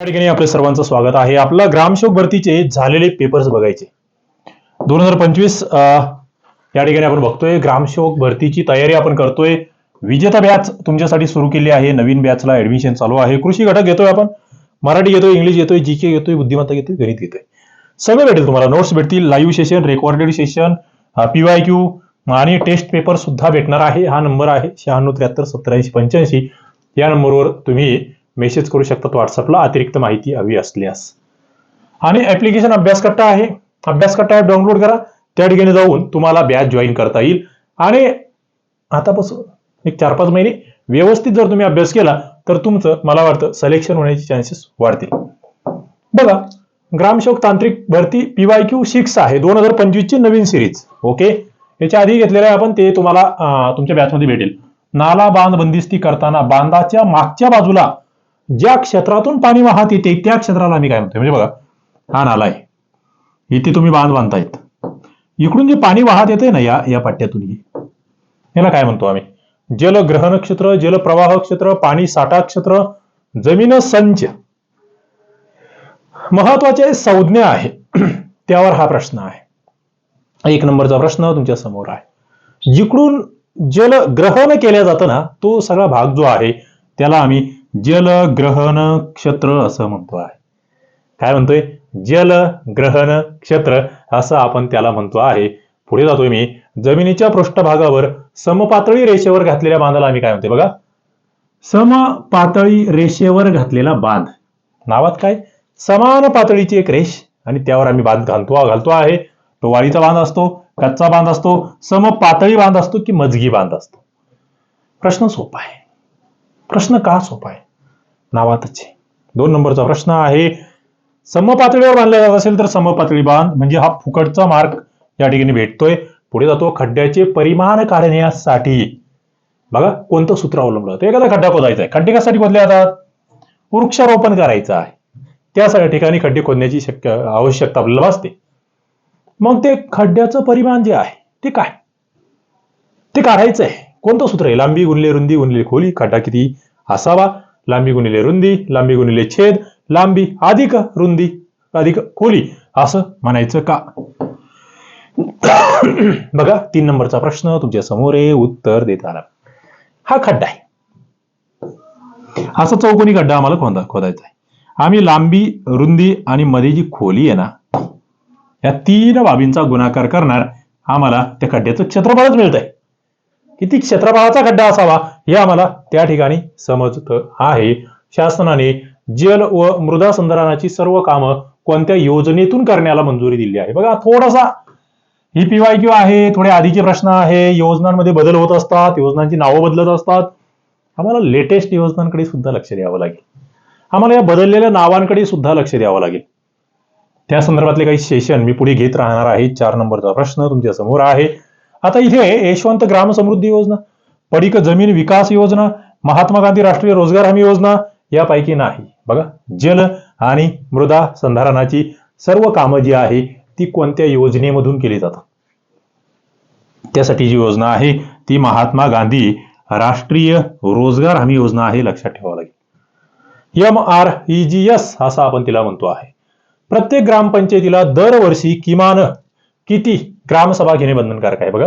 या ठिकाणी आपलं सर्वांचं स्वागत आहे. आपला ग्रामसेवक भरतीचे झालेले पेपर्स बघायचे. दोन हजार पंचवीस या ठिकाणी आपण बघतोय ग्रामसेवक भरतीची तयारी आपण करतोय. विजेता बॅच तुमच्यासाठी सुरू केली आहे. नवीन बॅचला ऍडमिशन चालू आहे. कृषी घटक घेतोय आपण. मराठी घेतोय इंग्लिश घेतोय जी के घेतोय बुद्धिमत्ता घेतोय गणित घेतोय. सगळं भेटेल तुम्हाला. नोट्स भेटतील live session recorded session P Y Q आणि टेस्ट पेपर सुद्धा भेटणार आहे. हा नंबर आहे शहाण्णव त्र्याहत्तर सत्तरऐंशी पंच्याऐंशी. या नंबरवर तुम्ही मेसेज करू शकतात व्हॉट्सअपला अतिरिक्त माहिती हवी असल्यास. आणि ऍप्लिकेशन अभ्यास कट्टा आहे. अभ्यास कट्टा ऍप डाउनलोड करा. त्या ठिकाणी जाऊन तुम्हाला बॅच जॉईन करता येईल. आणि आतापासून एक चार पाच महिने व्यवस्थित जर तुम्ही अभ्यास केला तर तुमचं मला वाटतं सिलेक्शन होण्याचे चान्सेस वाढतील. बघा ग्रामसेवक तांत्रिक भरती पीवाय क्यू सिक्स आहे. दोन हजार पंचवीसची नवीन सिरीज ओके याच्या आधी घेतलेलं आहे आपण ते तुम्हाला तुमच्या बॅचमध्ये भेटेल. नाला बांध बंदिस्ती करताना बांधाच्या मागच्या बाजूला ज्या क्षेत्रातून पाणी वाहत येते त्या क्षेत्राला आम्ही काय म्हणतोय? म्हणजे बघा हा नाला आहे. इथे तुम्ही बांध बांधतायत. इकडून जे पाणी वाहत येते ना या या पट्ट्यातून याला काय म्हणतो आम्ही? जलग्रहण क्षेत्र जलप्रवाह क्षेत्र पाणी साठा क्षेत्र जमीन संच. महत्त्वाचे संज्ञा आहे. त्यावर हा प्रश्न आहे. एक नंबरचा प्रश्न तुमच्यासमोर आहे. जिकडून जलग्रहण केल्या जातं ना तो सगळा भाग जो आहे त्याला आम्ही जलग्रहण क्षेत्र असं म्हणतो आहे. काय म्हणतोय? जलग्रहण क्षेत्र असं आपण त्याला म्हणतो आहे. पुढे जातोय मी. जमिनीच्या पृष्ठभागावर समपातळी रेषेवर घातलेल्या बांधाला आम्ही काय म्हणतोय बघा? समपातळी रेषेवर घातलेला बांध. नावात काय? समान पातळीची एक रेष आणि त्यावर आम्ही बांध घालतो घालतो आहे. तो वाळीचा बांध असतो कच्चा बांध असतो समपातळी बांध असतो की मजगी बांध असतो? प्रश्न सोपा आहे. प्रश्न का सोपा आहे? नावातच आहे. दोन नंबरचा प्रश्न आहे समपातळीवर बांधला जात असेल तर समपातळी बांध म्हणजे हा फुकटचा मार्क या ठिकाणी भेटतोय. पुढे जातो खड्ड्याचे परिमाण काढण्यासाठी. बघा कोणतं सूत्र अवलंबलं होतं. एखादा खड्डा खोदायचा आहे. खड्डे कशासाठी खोदले जातात? वृक्षारोपण करायचं आहे. त्यासाठी ठिकाणी खड्डे खोदण्याची शक्य आवश्यकता आपल्याला भासते मग ते खड्ड्याचं परिमाण जे आहे ते काय? ते काढायचं आहे कोणतं सूत्र आहे? लांबी गुणले रुंदी गुणले खोली खड्डा किती असावा? लांबी गुणिले रुंदी लांबी गुणिले छेद लांबी अधिक रुंदी अधिक खोली असं म्हणायचं का? बघा तीन नंबरचा प्रश्न तुमच्यासमोर आहे उत्तर देताना आला हा खड्डा आहे. असा चौकोनी खड्डा आम्हाला खोदा खोदायचा आहे. आम्ही लांबी रुंदी आणि मध्ये जी खोली आहे ना या तीन बाबींचा गुणाकार करणार आम्हाला त्या खड्ड्याचं क्षेत्रफळच मिळत आहे किती क्षेत्रफळाचा खड्डा असावा हे आम्हाला त्या ठिकाणी समजत आहे. शासनाने जल व मृदा संधारणाची सर्व कामं कोणत्या योजनेतून करण्याला मंजुरी दिली आहे? बघा थोडासा ही पीवाय क्यू आहे थोडे आधीचे प्रश्न आहे योजनांमध्ये बदल होत असतात योजनांची नावं बदलत असतात. आम्हाला लेटेस्ट योजनांकडे सुद्धा लक्ष द्यावं लागेल. आम्हाला या बदललेल्या नावांकडे सुद्धा लक्ष द्यावं लागेल. त्या संदर्भातले काही सेशन मी पुढे घेत राहणार आहे. चार नंबरचा प्रश्न तुमच्यासमोर आहे. आता इथे यशवंत ग्राम समृद्धी योजना पडिक जमीन विकास योजना महात्मा गांधी राष्ट्रीय रोजगार हमी योजना यापैकी नाही. बघा जल आणि मृदा संधारणाची सर्व कामं जी आहे ती कोणत्या योजनेमधून केली जातात? त्यासाठी जी योजना आहे ती महात्मा गांधी राष्ट्रीय रोजगार हमी योजना आहे लक्षात ठेवावं लागेल. M R E G S असं आपण तिला म्हणतो आहे. प्रत्येक ग्रामपंचायतीला दरवर्षी किमान किती ग्रामसभा घेणे बंधनकारक आहे बघा.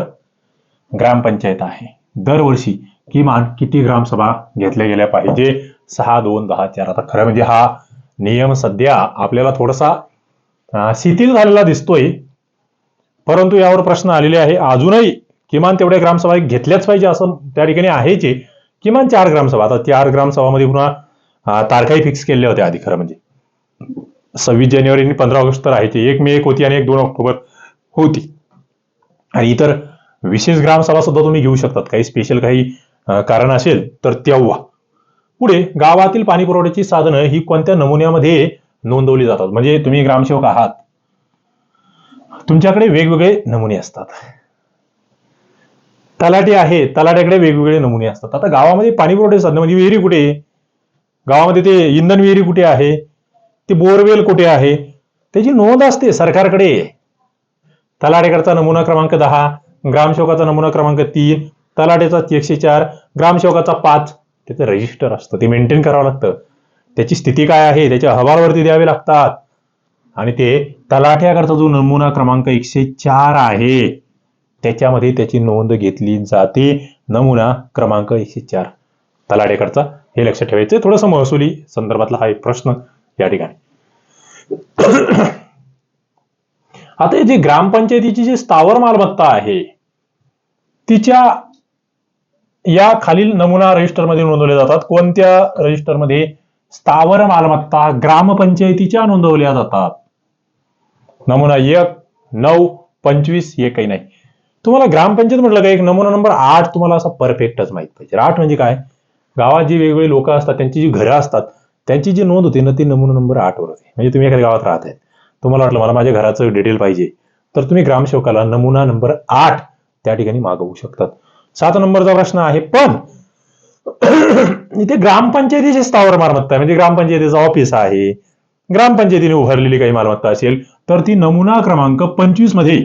ग्रामपंचायत आहे. दरवर्षी किमान किती ग्रामसभा घेतल्या गेल्या पाहिजे? सहा दोन दहा चार. आता खरं म्हणजे हा नियम सध्या आपल्याला थोडासा शिथिल झालेला दिसतोय. परंतु यावर प्रश्न आलेले आहे. अजूनही किमान तेवढ्या ग्रामसभा घेतल्याच पाहिजे असं त्या ठिकाणी आहेच आहे. किमान चार ग्रामसभा. आता चार ग्रामसभामध्ये पुन्हा तारखाही फिक्स केल्या होत्या आधी खरं म्हणजे. सव्वीस जानेवारी आणि पंधरा ऑगस्ट तर आहे. एक मे एक होती आणि एक दोन ऑक्टोबर होती. आणि इतर विशेष ग्रामसभा सुद्धा तुम्ही घेऊ शकतात. काही स्पेशल काही कारण असेल तर तेव्हा. पुढे गावातील पाणी पुरवठ्याची साधनं ही कोणत्या नमुन्यामध्ये नोंदवली जातात? म्हणजे तुम्ही ग्रामसेवक आहात. तुमच्याकडे वेगवेगळे नमुने असतात. तलाटी आहे तलाट्याकडे वेगवेगळे नमुने असतात. आता गावामध्ये पाणी पुरवठ्याची साधनं म्हणजे विहिरी कुठे? आहे? गावामध्ये ते इंधन विहिरी कुठे आहे? ते बोरवेल कुठे आहे? त्याची नोंद असते सरकारकडे. तलाटेकरचा नमुना क्रमांक दहा ग्रामसेवकाचा नमुना क्रमांक तीन तलाटेचा एकशे चार ग्रामसेवकाचा पाच. त्याचं रजिस्टर असतं. ते मेंटेन करावं लागतं. त्याची स्थिती काय आहे? त्याच्या अहवालवरती द्यावे लागतात. आणि ते तलाठ्याकरचा जो नमुना क्रमांक एकशे चार आहे त्याच्यामध्ये त्याची नोंद घेतली जाते. नमुना क्रमांक एकशे चार. तलाठ्याकरचा हे लक्षात ठेवायचं थोडंसं महसुली संदर्भातला हा एक प्रश्न या ठिकाणी. आता जी ग्रामपंचायतीची जी स्थावर मालमत्ता आहे तिच्या या खालील नमुना रजिस्टरमध्ये नोंदवल्या जातात. कोणत्या रजिस्टरमध्ये? स्थावर मालमत्ता ग्रामपंचायतीच्या नोंदवल्या जातात. नमुना एक नऊ पंचवीस हे काही नाही. तुम्हाला ग्रामपंचायत म्हटलं का? एक नमुना नंबर आठ तुम्हाला असा परफेक्टच माहीत पाहिजे. आठ म्हणजे काय? गावात जी वेगवेगळी लोक असतात त्यांची जी घरं असतात त्यांची जी नोंद होती ना ती नमुना नंबर आठ वर होते. म्हणजे तुम्ही एखाद्या गावात राहत आहेत तुम्हाला वाटलं मला माझ्या घराचं डिटेल पाहिजे. तर तुम्ही ग्रामसेवकाला नमुना नंबर आठ त्या ठिकाणी मागवू शकतात. सात नंबरचा प्रश्न आहे पण इथे ग्रामपंचायतीची स्थावर मालमत्ता म्हणजे ग्रामपंचायतीचं ऑफिस आहे. ग्रामपंचायतीने उभारलेली काही मालमत्ता असेल तर ती नमुना क्रमांक पंचवीसमध्ये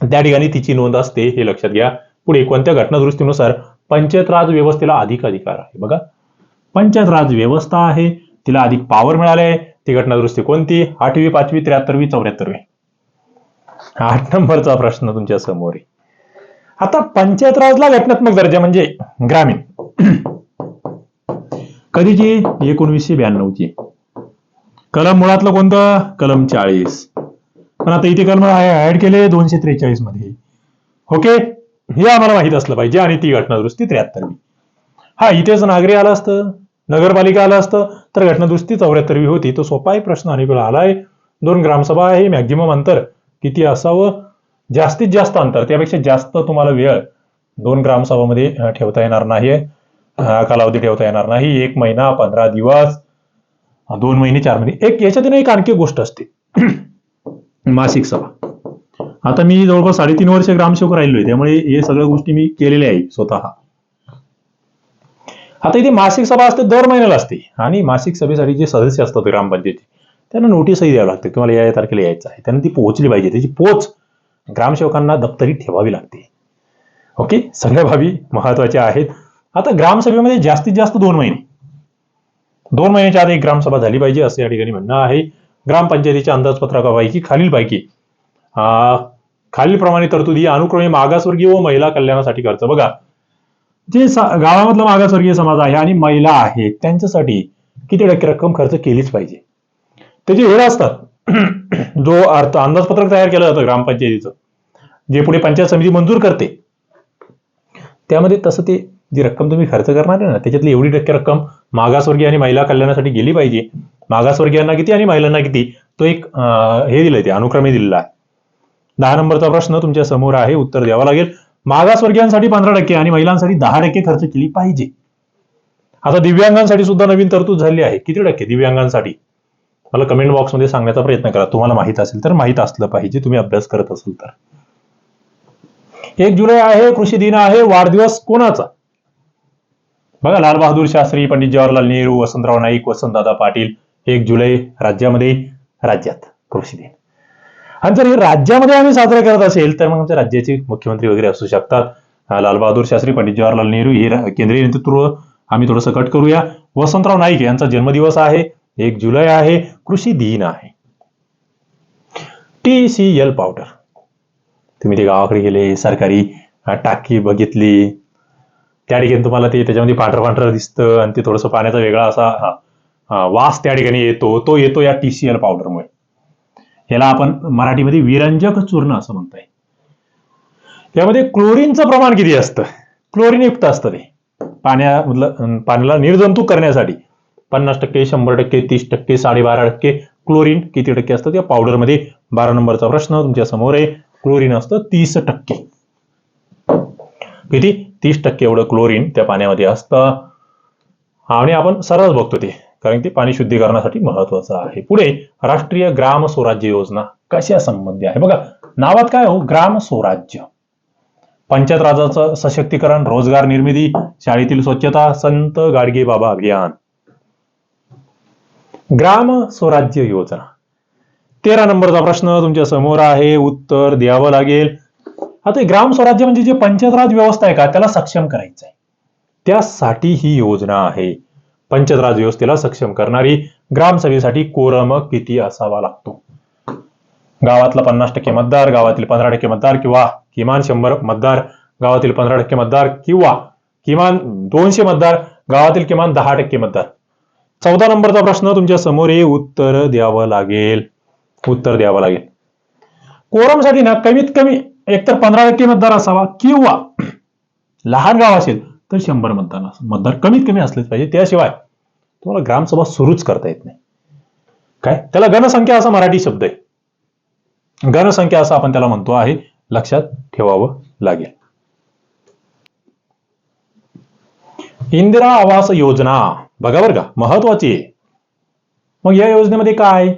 त्या ठिकाणी तिची नोंद असते. हे लक्षात घ्या. पुढे कोणत्या घटनादुरुस्तीनुसार पंचायत राज व्यवस्थेला अधिक अधिकार आहे? बघा. पंचायत राज व्यवस्था आहे तिला अधिक पॉवर मिळाले ती ती घटनादुरुस्ती कोणती? आठवी पाचवी त्र्याहत्तरवी चौऱ्याहत्तरवी. आठ नंबरचा प्रश्न तुमच्यासमोर आहे. आता पंचायत राजला घटनात्मक दर्जा म्हणजे ग्रामीण. कधीची? एकोणवीसशे ब्याण्णवची. कलम मुळातलं कोणतं? कलम चाळीस. पण आता इथे कलम ऍड केले दोनशे त्रेचाळीसमध्ये. ओके? हे आम्हाला माहीत असलं पाहिजे आणि ती घटना दुरुस्ती त्र्याहत्तरवी. हा इथेच नागरी आला असतं. नगरपालिका आलं असतं तर घटनादुरुस्ती चौऱ्याहत्तरवी होती. तो सोपाही प्रश्न अनेक वेळा आलाय. दोन ग्रामसभा आहे मॅक्झिमम अंतर किती असावं? जास्तीत जास्त अंतर त्यापेक्षा जास्त तुम्हाला वेळ दोन ग्रामसभामध्ये ठेवता येणार नाही कालावधी ठेवता येणार नाही. एक महिना पंधरा दिवस दोन महिने चार महिने. एक याच्यातून एक आणखी एक गोष्ट असते. मासिक सभा. आता मी जवळपास साडेतीन वर्ष ग्रामसेवक राहिलोय त्यामुळे हे सगळ्या गोष्टी मी केलेल्या आहे स्वतः. आता इथे मासिक सभा असते दर महिन्याला असते. आणि मासिक सभेसाठी जे सदस्य असतात ग्रामपंचायती त्यांना नोटीसही द्यावी लागते. तुम्हाला या या तारखेला यायचं आहे. त्यांना ती पोहोचली पाहिजे. त्याची पोच ग्रामसेवकांना दप्तरी ठेवावी लागते. ओके सगळ्या बाबी महत्त्वाच्या आहेत. आता ग्रामसभेमध्ये जास्तीत जास्त दोन महिने. दोन महिन्याच्या आधी ग्रामसभा झाली पाहिजे असं या ठिकाणी म्हणणं आहे. ग्रामपंचायतीच्या अंदाजपत्रकापैकी खालीलपैकी खालीलप्रमाणे तरतुदी अनुक्रमे मागासवर्गीय व महिला कल्याणासाठी खर्च. बघा जे गावामधला मागासवर्गीय समाज आहे आणि महिला आहेत त्यांच्यासाठी किती टक्के रक्कम खर्च केलीच पाहिजे. त्याचे वेळ असतात जो अर्थ अंदाजपत्रक तयार केलं जातं ग्रामपंचायतीचं जे पुढे पंचायत समिती मंजूर करते त्यामध्ये तसं ते जी रक्कम तुम्ही खर्च करणार आहे ना त्याच्यातली एवढी टक्के रक्कम मागासवर्गीय आणि महिला कल्याणासाठी गेली पाहिजे. मागासवर्गीयांना किती आणि महिलांना किती तो एक हे दिलंय ते अनुक्रमे दिलेला आहे. दहा नंबरचा प्रश्न तुमच्यासमोर आहे उत्तर द्यावं लागेल. मागासवर्गीयांसाठी पंधरा टक्के आणि महिलांसाठी दहा टक्के खर्च केली पाहिजे. आता दिव्यांगांसाठी सुद्धा नवीन तरतूद झाली आहे. किती टक्के दिव्यांगांसाठी? मला कमेंट बॉक्समध्ये सांगण्याचा प्रयत्न करा. तुम्हाला माहीत असेल तर माहीत असलं पाहिजे. तुम्ही अभ्यास करत असाल तर. एक जुलै आहे कृषी दिन आहे वाढदिवस कोणाचा? बघा लाल बहादूर शास्त्री पंडित जवाहरलाल नेहरू वसंतराव नाईक वसंतदादा पाटील एक जुलै राज्यामध्ये राज्यात कृषी दिन. आणि जर हे राज्यामध्ये आम्ही साजरा करत असेल तर मग आमच्या राज्याचे मुख्यमंत्री वगैरे असू शकतात. लालबहादूर शास्त्री पंडित जवाहरलाल नेहरू हे केंद्रीय नेतृत्व आम्ही थोडंसं कट करूया. वसंतराव नाईक यांचा जन्मदिवस आहे. एक जुलै आहे. कृषी दिन आहे. टी सी एल पावडर तुम्ही ते गावाकडे गेले सरकारी टाकी बघितली. त्या ठिकाणी तुम्हाला ते त्याच्यामध्ये पांढरं पांढरं दिसतं आणि ते थोडंसं पाण्याचा वेगळा असा वास त्या ठिकाणी येतो. तो येतो या टी सी एल पावडरमुळे याला आपण मराठीमध्ये विरंजक चूर्ण असं म्हणताय त्यामध्ये क्लोरीनचं प्रमाण किती असतं? क्लोरीन युक्त असतं ते. पाण्यामधलं पाण्याला निर्जंतुक करण्यासाठी पन्नास टक्के शंभर टक्के तीस टक्के साडेबारा टक्के क्लोरीन किती टक्के असतं? त्या पावडरमध्ये बारा नंबरचा प्रश्न तुमच्यासमोर आहे. क्लोरीन असतं तीस टक्के. किती? तीस टक्के एवढं क्लोरीन त्या पाण्यामध्ये असतं. आणि आपण सर्रास बघतो ते. कारण ते पाणी शुद्धीकरणासाठी महत्वाचं आहे. पुढे राष्ट्रीय ग्राम स्वराज्य योजना कशा संबंधी आहे? बघा नावात काय हो? ग्राम स्वराज्य. पंचायत राजाचं सशक्तीकरण रोजगार निर्मिती शाळेतील स्वच्छता संत गाडगे बाबा अभियान. ग्राम स्वराज्य योजना. तेरा नंबरचा प्रश्न तुमच्यासमोर आहे उत्तर द्यावं लागेल. आता ग्राम स्वराज्य म्हणजे जे पंचायत राज व्यवस्था आहे का? त्याला सक्षम करायचं आहे त्यासाठी ही योजना आहे. पंचराज व्यवस्थेला सक्षम करणारी ग्रामसभेसाठी कोरम किती असावा लागतो? गावातला पन्नास टक्के मतदार गावातील पंधरा टक्के मतदार किंवा किमान शंभर मतदार गावातील पंधरा टक्के मतदार किंवा किमान दोनशे मतदार गावातील किमान दहा टक्के मतदार. चौदा नंबरचा प्रश्न तुमच्यासमोर हे उत्तर द्यावं लागेल. उत्तर द्यावं लागेल. कोरमसाठी ना कमीत कमी एकतर पंधरा टक्के मतदार असावा किंवा लहान गाव असेल तर शंभर मतदान मतदार कमीत कमी असलेच पाहिजे. त्याशिवाय तुम्हाला ग्रामसभा सुरूच करता येत नाही. काय? त्याला गणसंख्या असा मराठी शब्द आहे. गणसंख्या असं आपण त्याला म्हणतो आहे. लक्षात ठेवावं लागेल. इंदिरा आवास योजना. बघा बरं का. महत्वाची आहे. मग या योजनेमध्ये काय?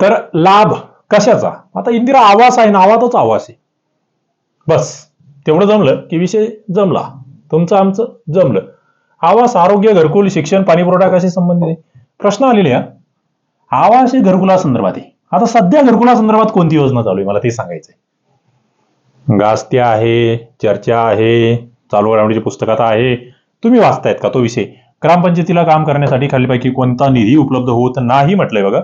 तर लाभ कशाचा? आता इंदिरा आवास आहे. नावातच आवास आहे. बस. तेवढं जमलं की विषय जमला. तुमचं आमचं जमलं. आवास आरोग्य घरकुल शिक्षण पाणी पुरवठा कशी संबंधित आहे? प्रश्न आलेले हा. आवास हे घरकुलासंदर्भात आहे. आता सध्या घरकुलासंदर्भात कोणती योजना चालू आहे? मला ते सांगायचंय. गास्त्या आहे चर्चा आहे चालू घडामोडीची पुस्तकात आहे. तुम्ही वाचतायत का तो विषय? ग्रामपंचायतीला काम करण्यासाठी खालीपैकी कोणता निधी उपलब्ध होत नाही म्हटलंय बघा.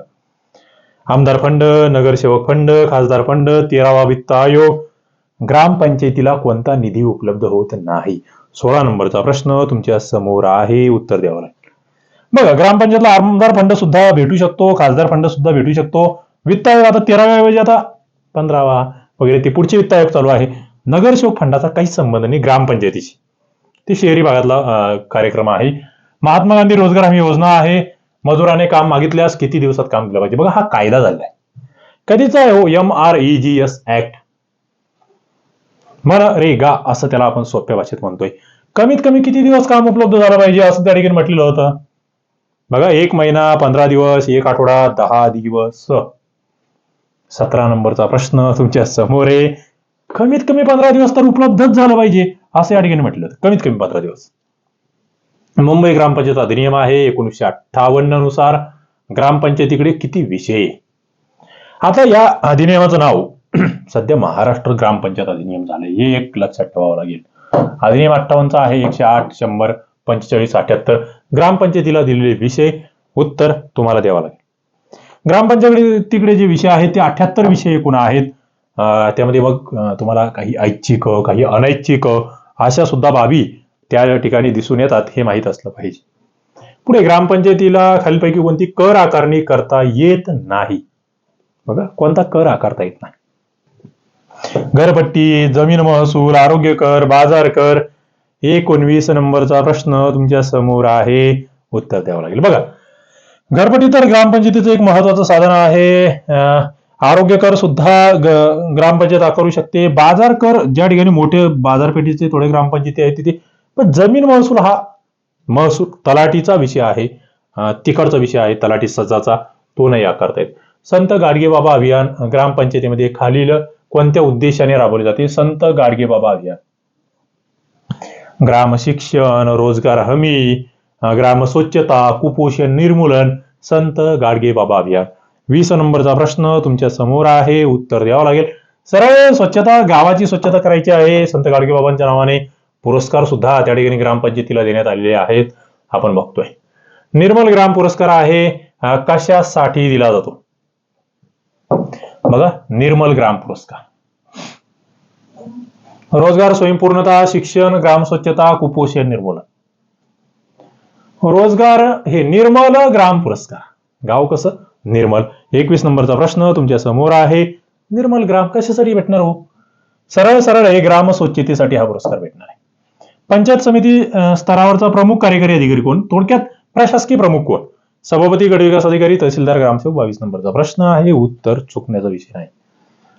आमदार फंड नगरसेवक फंड खासदार फंड तेरावा वित्त आयोग ग्रामपंचायतीला कोणता निधी उपलब्ध होत नाही? सोळा नंबरचा प्रश्न तुमच्यासमोर आहे. उत्तर द्यावं लागेल. बघा ग्रामपंचायतला आमदार फंड सुद्धा भेटू शकतो खासदार फंड सुद्धा भेटू शकतो. वित्त आयोग आता तेराव्या ऐवजी आता पंधरावा वगैरे ते पुढचे वित्त आयोग चालू आहे. नगरसेवक फंडाचा काहीच संबंध नाही ग्रामपंचायतीशी. ते शहरी भागातला कार्यक्रम आहे. महात्मा गांधी रोजगार हमी योजना आहे. मजुराने काम मागितल्यास किती दिवसात काम दिलं पाहिजे? बघा हा कायदा झालाय कधीचा आहे? हो M R E G S act गा असं त्याला आपण सोप्या भाषेत म्हणतोय. कमीत कमी किती दिवस काम उपलब्ध झालं पाहिजे असं त्या ठिकाणी म्हटलेलं होतं? बघा एक महिना पंधरा दिवस एक आठवडा दहा दिवस. सतरा नंबरचा प्रश्न तुमच्यासमोर आहे. कमीत कमी पंधरा दिवस तर उपलब्धच झालं पाहिजे असं या ठिकाणी म्हटलं होतं. कमीत कमी पंधरा दिवस. मुंबई ग्रामपंचायत अधिनियम आहे एकोणीसशे अठ्ठावन्ननुसार. ग्रामपंचायतीकडे किती विषय? आता या अधिनियमाचं नाव सध्या महाराष्ट्र ग्रामपंचायत अधिनियम झाले हे एक लक्षात ठेवावं लागेल. अधिनियम अठ्ठावन्नचा आहे एकशे आठ शंभर पंचेचाळीस अठ्याहत्तर. ग्रामपंचायतीला दिलेले विषय उत्तर तुम्हाला द्यावा लागेल. ग्रामपंचायत तिकडे जे विषय आहेत ते अठ्याहत्तर विषय एकूण आहेत. त्यामध्ये मग तुम्हाला काही ऐच्छिक काही अनैच्छिक अशा सुद्धा बाबी त्या ठिकाणी दिसून येतात हे माहीत असलं पाहिजे. पुढे ग्रामपंचायतीला खालीलपैकी कोणती कर आकारणी करता येत नाही? बघा कोणता कर आकारता येत नाही? घरपट्टी जमीन महसूल आरोग्य कर बाजार कर एकोणवीस नंबरचा प्रश्न तुमच्यासमोर आहे. उत्तर द्यावं लागेल. बघा घरपट्टी तर ग्रामपंचायतीचं एक महत्वाचं साधन आहे. आरोग्य कर सुद्धा ग्रामपंचायत आकारू शकते. बाजार कर ज्या ठिकाणी मोठे बाजारपेठेचे थोडे ग्रामपंचायती आहेत तिथे. पण जमीन महसूल हा महसूल तलाठीचा विषय आहे. तिकडचा विषय आहे. तलाठी सजाचा तो नाही आकारता येत. संत गाडगे बाबा अभियान ग्रामपंचायतीमध्ये खालील कोणत्या उद्देशाने राबवले जाते? संत गाडगे बाबा अभियान ग्राम शिक्षण रोजगार हमी ग्राम स्वच्छता कुपोषण निर्मूलन संत गाडगे बाबा अभियान वीस नंबरचा प्रश्न तुमच्यासमोर आहे. उत्तर द्यावं लागेल. सरळ स्वच्छता गावाची स्वच्छता करायची आहे. संत गाडगे बाबांच्या नावाने पुरस्कार सुद्धा त्या ठिकाणी ग्रामपंचायतीला देण्यात आलेले आहेत. आपण बघतोय. निर्मल ग्राम पुरस्कार आहे. कशासाठी दिला जातो? बघा निर्मल ग्राम पुरस्कार. रोजगार स्वयंपूर्णता शिक्षण ग्राम स्वच्छता कुपोषण निर्मूलन. रोजगार हे निर्मल ग्राम पुरस्कार. गाव कसं? निर्मल. एकवीस नंबरचा प्रश्न तुमच्यासमोर आहे. निर्मल ग्राम कशासाठी भेटणार हो? सरळ सरळ हे ग्राम स्वच्छतेसाठी हा पुरस्कार भेटणार आहे. पंचायत समिती स्तरावरचा प्रमुख कार्यकारी अधिकारी कोण? थोडक्यात प्रशासकीय प्रमुख कोण? सभापती गट विकास अधिकारी तहसीलदार ग्रामसेवक बावीस नंबरचा प्रश्न आहे उत्तर चुकण्याचा विषय नाही.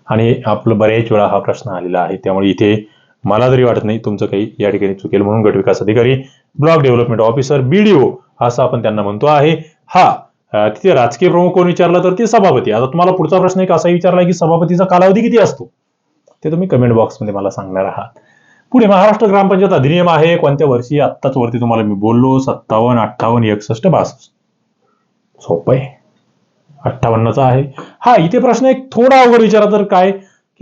आणि आपलं बऱ्याच वेळा हा प्रश्न आलेला आहे त्यामुळे इथे मला तरी वाटत नाही तुमचं काही या ठिकाणी चुकेल म्हणून गटविकास अधिकारी ब्लॉक डेव्हलपमेंट ऑफिसर बीडीओ असं आपण त्यांना म्हणतो आहे. हा तिथे राजकीय प्रमुख कोण विचारला तर ते सभापती. आता तुम्हाला पुढचा प्रश्न एक असा विचारला की सभापतीचा कालावधी किती असतो? ते तुम्ही कमेंट बॉक्समध्ये मला सांगणार आहात. पुढे महाराष्ट्र ग्रामपंचायत अधिनियम आहे कोणत्या वर्षी आत्ताच वरती तुम्हाला मी बोललो सत्तावन्न अठ्ठावन्न एकसष्ट बासष्ट. सोपं आहे. अठ्ठावन्नचा आहे. हा इथे प्रश्न एक थोडा अवघड विचारा तर काय?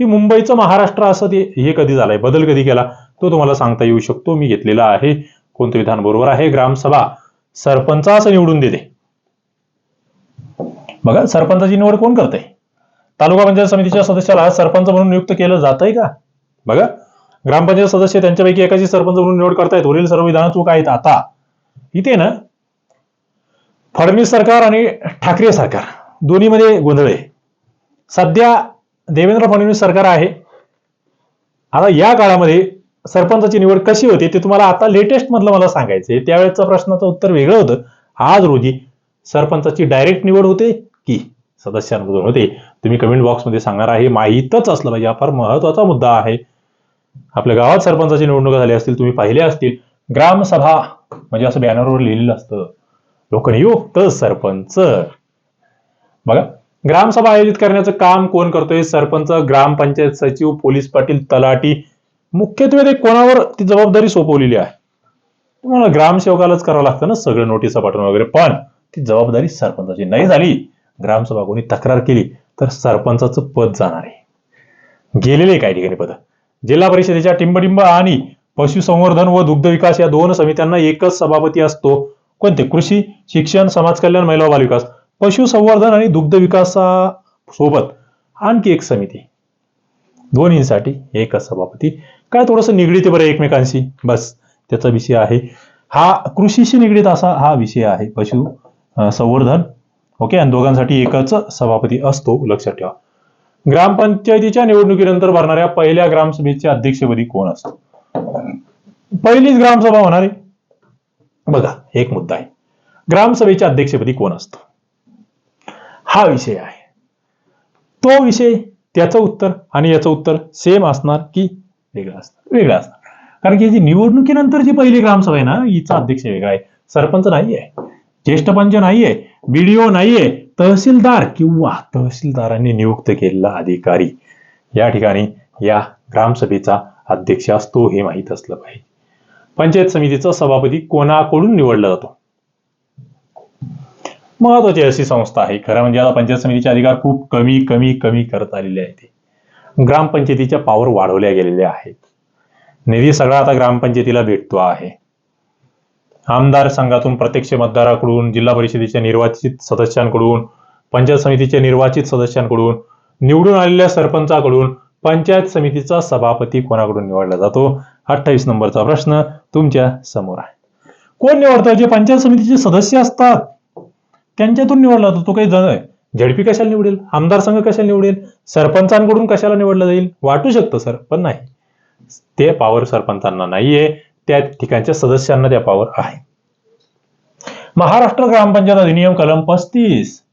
की मुंबईचं महाराष्ट्र असं ते हे कधी झालंय? बदल कधी केला? तो तुम्हाला सांगता येऊ शकतो. मी घेतलेला आहे. कोणतं विधान बरोबर आहे? ग्रामसभा सरपंचास निवडून देते. बघा सरपंचाची निवड कोण करते तालुका पंचायत समितीच्या सदस्याला सरपंच म्हणून नियुक्त केलं जातंय का? बघा ग्रामपंचायत सदस्य त्यांच्यापैकी एकाची सरपंच म्हणून निवड करतायत. वरील सर्व विधान चूक आहेत आता. इथे ना फडणवीस सरकार आणि ठाकरे सरकार दोन्हीमध्ये गोंधळ. आहे सध्या देवेंद्र फडणवीस सरकार आहे. आता या काळामध्ये सरपंचाची निवड कशी होते ते तुम्हाला आता लेटेस्ट मधलं मला सांगायचंय. त्यावेळेचं प्रश्नाचं उत्तर वेगळं होतं. आज रोजी सरपंचाची डायरेक्ट निवड होते की सदस्यांमधून होते? तुम्ही कमेंट बॉक्समध्ये सांगणार आहे. माहीतच असलं पाहिजे. हा फार महत्त्वाचा मुद्दा आहे. आपल्या गावात सरपंचाची निवडणुका झाली असतील तुम्ही पाहिले असतील. ग्रामसभा म्हणजे असं बॅनरवर लिहिलेलं असतं. लोकनियुक्त सरपंच. बघा ग्रामसभा आयोजित करण्याचं काम कोण करतोय? सरपंच ग्रामपंचायत सचिव पोलीस पाटील तलाठी. मुख्यत्वे ते कोणावर ती जबाबदारी सोपवलेली आहे? तुम्हाला ग्रामसेवकालाच करावं लागतं ना सगळं नोटिसा पाठवणं वगैरे. पण ती जबाबदारी सरपंचाची नाही झाली. ग्रामसभा कोणी तक्रार केली तर सरपंचाचं पद जाणार आहे. गेलेले काही ठिकाणी पद. जिल्हा परिषदेच्या टिंबडिंब आणि पशुसंवर्धन व दुग्ध विकास या दोन समित्यांना एकच सभापती असतो. कोणते? कृषी शिक्षण समाज कल्याण महिला बालविकास. पशुसंवर्धन आणि दुग्ध विकासासोबत आणखी एक समिती. दोन्हीसाठी एकच सभापती. काय थोडंसं निगडीत आहे बरं एकमेकांशी? बस त्याचा विषय आहे. हा कृषीशी निगडीत असा हा विषय आहे. पशु संवर्धन. ओके? आणि दोघांसाठी एकच सभापती असतो लक्षात ठेवा. ग्रामपंचायतीच्या निवडणुकीनंतर भरणाऱ्या पहिल्या ग्रामसभेच्या अध्यक्षपदी कोण असतो? पहिलीच ग्रामसभा होणार आहे. बघा एक मुद्दा आहे. ग्रामसभेच्या अध्यक्षपदी कोण असतो? हा विषय आहे. तो विषय त्याचं उत्तर आणि याचं उत्तर सेम असणार की वेगळं असणार? वेगळं असणार. कारण की जी निवडणुकीनंतर जी पहिली ग्रामसभा आहे ना हिचा अध्यक्ष वेगळा आहे. सरपंच नाहीये. ज्येष्ठ पंच नाहीये. बीडीओ नाहीये. तहसीलदार किंवा तहसीलदारांनी नियुक्त केलेला अधिकारी या ठिकाणी या ग्रामसभेचा अध्यक्ष असतो हे माहीत असलं पाहिजे. पंचायत समितीचा सभापती कोणाकडून निवडला जातो? महत्वाची अशी संस्था आहे. खरं म्हणजे आता पंचायत समितीचे अधिकार खूप कमी कमी कमी करत आलेले आहेत ग्रामपंचायतीच्या पावर वाढवल्या गेलेल्या आहेत. निधी सगळा आता ग्रामपंचायतीला भेटतो आहे. आमदार संघातून प्रत्यक्ष मतदाराकडून जिल्हा परिषदेच्या निर्वाचित सदस्यांकडून पंचायत समितीच्या निर्वाचित सदस्यांकडून निवडून आलेल्या सरपंचाकडून पंचायत समितीचा सभापती कोणाकडून निवडला जातो? अठ्ठावीस नंबरचा प्रश्न तुमच्यासमोर आहे. कोण निवडतं जे पंचायत समितीचे सदस्य असतात त्यांच्यातून निवडला जातो तो काही जण झडपी कशाला निवडेल? आमदार संघ कशाला निवडेल? सरपंचांकडून कशाला निवडलं जाईल? वाटू शकतं सर पण नाही. ते पॉवर सरपंचांना नाहीये. त्या ठिकाणच्या सदस्यांना त्या पॉवर आहे. महाराष्ट्र ग्रामपंचायत अधिनियम कलम पस्तीस.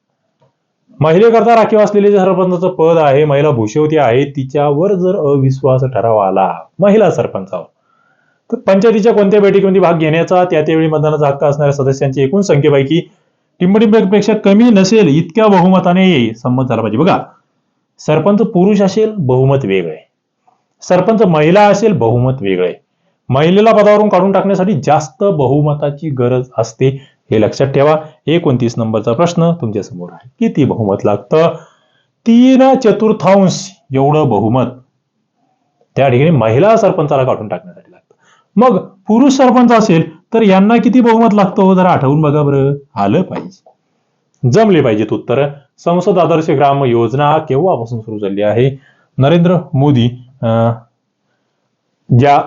महिलेकरता राखीव असलेले जे सरपंचाचं पद आहे महिला भूषवती आहे तिच्यावर जर अविश्वास ठराव आला महिला सरपंचावर तर पंचायतीच्या कोणत्या बैठकीमध्ये भाग घेण्याचा त्या त्यावेळी मतदानाचा हक्क असणाऱ्या सदस्यांची एकूण संख्येपैकी टिंबटिंबपेक्षा कमी नसेल इतक्या बहुमताने संमत झाला पाहिजे. बघा सरपंच पुरुष असेल बहुमत वेगळं. आहे सरपंच महिला असेल बहुमत वेगळं. आहे महिलेला पदावरून काढून टाकण्यासाठी जास्त बहुमताची गरज असते. हे लक्षात ठेवा एकोणतीस नंबरचा प्रश्न तुमच्यासमोर आहे. किती बहुमत लागतं? तीन चतुर्थांश एवढं बहुमत. त्या ठिकाणी महिला सरपंचाला काढून टाकण्यासाठी लागतं. मग पुरुष सरपंच असेल तर यांना किती बहुमत लागतं हो? जरा आठवून बघा बरं. आलं पाहिजे. जमले पाहिजेत उत्तर. संसद आदर्श ग्राम योजना केव्हापासून सुरू झाली आहे? नरेंद्र मोदी अं, ज्या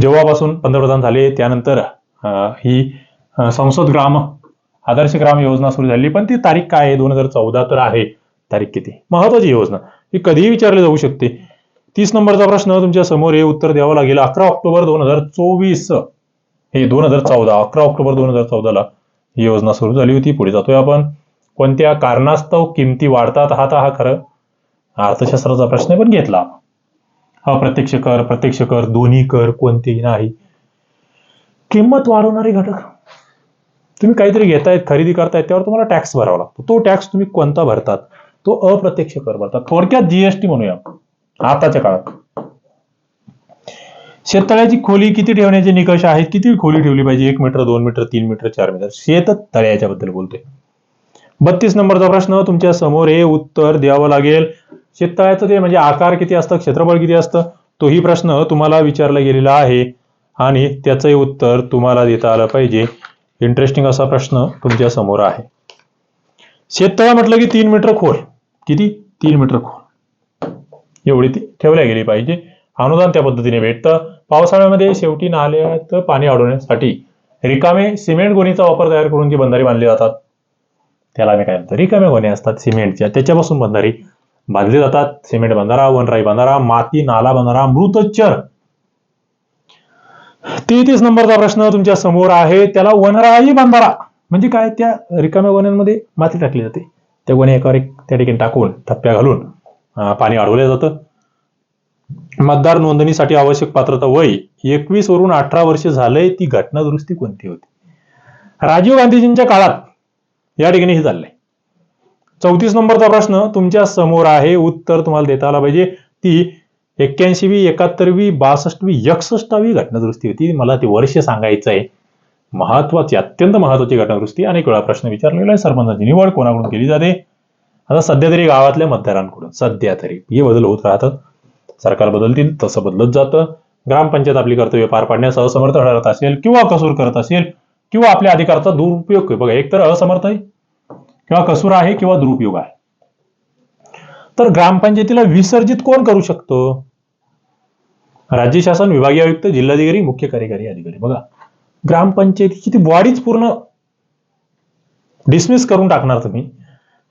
जेव्हापासून पंतप्रधान झाले त्यानंतर ही अं, संसद ग्राम आदर्श ग्राम योजना सुरू झाली. पण ती तारीख काय आहे? दोन हजार चौदा तर आहे. तारीख किती? महत्वाची योजना. ही कधीही विचारली जाऊ शकते. तीस नंबरचा प्रश्न तुमच्यासमोर हे उत्तर द्यावं लागेल. अकरा ऑक्टोबर दोन हजार चोवीस. हे दोन हजार चौदा अकरा ऑक्टोबर दोन हजार चौदाला ही योजना सुरू झाली होती. पुढे जातोय आपण. कोणत्या कारणास्तव किमती वाढतात? हा तर हा खरं अर्थशास्त्राचा प्रश्न पण घेतला. अप्रत्यक्ष कर प्रत्यक्ष कर दोन्ही कर कोणतेही नाही. किंमत वाढवणारे घटक तुम्ही काहीतरी घेतायत खरेदी करतायत त्यावर तुम्हाला टॅक्स भरावा लागतो. तो टॅक्स तुम्ही कोणता भरतात? तो अप्रत्यक्ष कर भरतात. थोडक्यात जीएसटी म्हणूया. आताच्या काळात. शेततळ्याची खोली किती ठेवण्याचे निकष आहेत? किती खोली ठेवली पाहिजे? एक मीटर दोन मीटर तीन मीटर चार मीटर? शेततळ्याच्या बद्दल बोलतोय. बत्तीस नंबरचा प्रश्न तुमच्यासमोर हे उत्तर द्यावं लागेल. शेततळ्याचं ते म्हणजे आकार किती असतं? क्षेत्रफळ किती असतं? तोही प्रश्न तुम्हाला विचारला गेलेला आहे. आणि त्याचंही उत्तर तुम्हाला देता आलं पाहिजे. इंटरेस्टिंग असा प्रश्न तुमच्यासमोर आहे. शेततळा म्हटलं की तीन मीटर खोल. किती? तीन मीटर खोल. एवढी ती ठेवल्या गेली पाहिजे. अनुदान त्या पद्धतीने भेटतं. पावसाळ्यामध्ये शेवटी नाल्यात पाणी अडवण्यासाठी रिकामे सिमेंट गोणीचा वापर तयार करून जी बंधारी बांधली जातात. त्याला आम्ही काय म्हणतो? रिकाम्या गोण्या असतात सिमेंटच्या. त्याच्यापासून बंधारी बांधली जातात. सिमेंट बंधारा वनराई बंधारा माती नाला बंधारा मृतचर. तेहतीस नंबरचा प्रश्न तुमच्यासमोर आहे. त्याला वनराई बांधारा म्हणजे काय? त्या रिकाम्या वन्यांमध्ये माती टाकली जाते. त्या वने एकावर एक त्या ठिकाणी टाकून थप्प्या घालून पाणी अडवलं जातं. मतदार नोंदणीसाठी आवश्यक पात्रता वय एकवीस वरून अठरा वर्ष झालंय. ती घटना दुरुस्ती कोणती होती? राजीव गांधीजींच्या काळात या ठिकाणी हे झालंय. चौतीस नंबरचा प्रश्न तुमच्यासमोर आहे. उत्तर तुम्हाला देता आला पाहिजे. ती एक्क्याऐंशीवी एकाहत्तरवी बासष्टवी एकसष्टावी घटनादुरुस्ती होती. मला ते वर्ष सांगायचं आहे महत्वाची अत्यंत महत्वाची घटनादुरुस्ती अनेक वेळा प्रश्न विचारलेला आहे. सरपंचांची निवड कोणाकडून केली जाते? आता सध्या तरी गावातल्या मतदारांकडून सध्या तरी. हे बदल होत राहतात. सरकार बदलतील तसं बदलत जातं. ग्रामपंचायत आपली कर्तव्य पार पाडण्यास असमर्थ ठरत असेल किंवा कसूर करत असेल किंवा आपल्या अधिकाराचा दुरुपयोग बघा एक तर असमर्थ आहे किंवा कसूर आहे किंवा दुरुपयोग आहे. तर ग्रामपंचायतीला विसर्जित कोण करू शकतो? राज्य शासन विभागीय आयुक्त जिल्हाधिकारी मुख्य कार्यकारी अधिकारी. बघा ग्रामपंचायतीची ती बॉडीच पूर्ण डिसमिस करून टाकणार तुम्ही.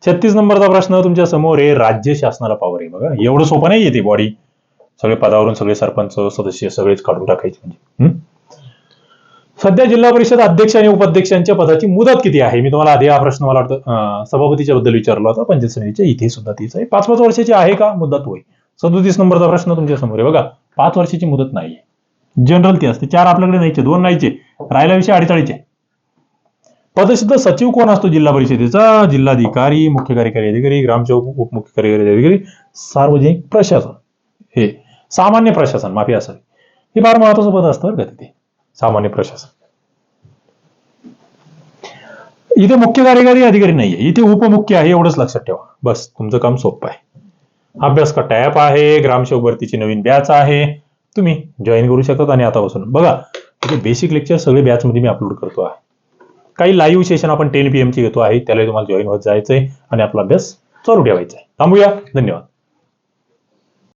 छत्तीस नंबरचा प्रश्न तुमच्यासमोर आहे राज्य शासनाला पॉवर आहे. बघा एवढं सोपं नाही येते बॉडी सगळे पदावरून सगळे सरपंच सदस्य सगळेच काढून टाकायचे म्हणजे. सध्या जिल्हा परिषद अध्यक्ष आणि उपाध्यक्षांच्या पदाची मुदत किती आहे? मी तुम्हाला आधी हा प्रश्न मला वाटतं सभापतीच्या बद्दल विचारला होता पंचायत समितीच्या इथे सुद्धा तीच आहे. पाच पाच वर्षाची आहे का? मुदत होय. सदोतीस नंबरचा प्रश्न तुमच्यासमोर आहे. बघा पाच वर्षाची मुदत नाहीये. जनरल ती असते चार आपल्याकडे नाहीचे दोन नाहीचे राहिला विषय अडीचाळीचे पदसिद्ध सचिव कोण असतो जिल्हा परिषदेचा? जिल्हाधिकारी मुख्य कार्यकारी अधिकारी ग्रामसेवक उपमुख्य कार्यकारी अधिकारी सार्वजनिक प्रशासन. हे सामान्य प्रशासन माफी असावी. हे फार महत्वाचं पद असतं का तिथे. सामान्य प्रशासन. इथे मुख्य कार्यकारी अधिकारी नाहीये. इथे उपमुख्य आहे एवढंच लक्षात ठेवा. बस तुमचं काम सोपं आहे. अभ्यास का टॅप आहे? ग्रामसेवक भरतीची नवीन बॅच आहे. तुम्ही जॉईन करू शकता आणि आतापासून बघा बेसिक लेक्चर सगळे बॅचमध्ये मी अपलोड करतो आहे. काही लाईव्ह सेशन आपण टेन पी ची घेतो आहे त्याला तुम्हाला जॉईन होत जायचंय आणि आपला अभ्यास चालू ठेवायचा आहे. थांबूया. धन्यवाद.